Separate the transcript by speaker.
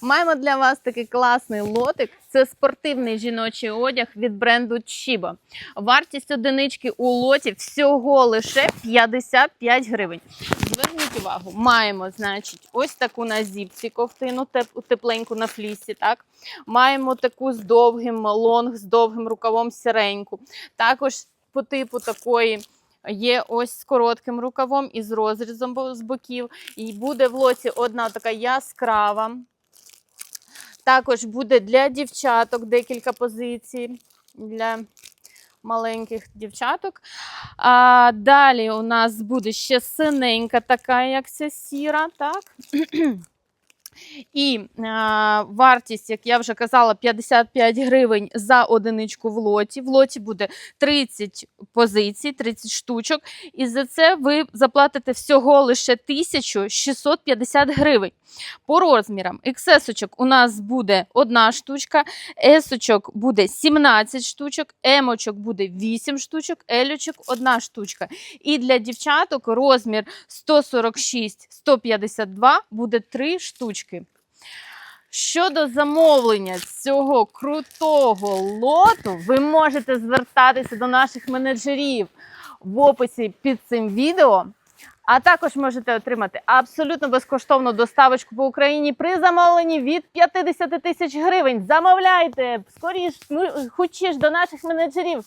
Speaker 1: Маємо для вас такий класний лотик. Це спортивний жіночий одяг від бренду Chiba. Вартість одинички у лоті всього лише 55 гривень. Зверніть увагу, маємо, значить, ось таку на зіпці ковтину, тепленьку на флісі. Так? Маємо таку з довгим лонг, з довгим рукавом сіреньку. Також по типу такої. Є ось з коротким рукавом і з розрізом з боків. І буде в лоті одна така яскрава. Також буде для дівчаток декілька позицій для маленьких дівчаток. А, далі у нас буде ще синенька, така, як ця сіра. Так? І а, вартість, як я вже казала, 55 гривень за одиничку в лоті. В лоті буде 30 позицій, 30 штучок. І за це ви заплатите всього лише 1650 гривень. По розмірам XS у нас буде одна штучка, S буде 17 штучок, M буде 8 штучок, L одна штучка. І для дівчаток розмір 146-152 буде 3 штучки. Щодо замовлення цього крутого лоту, ви можете звертатися до наших менеджерів в описі під цим відео. А також можете отримати абсолютно безкоштовну доставочку по Україні при замовленні від 50 тисяч гривень. Замовляйте скоріш, ну, хочеш до наших менеджерів.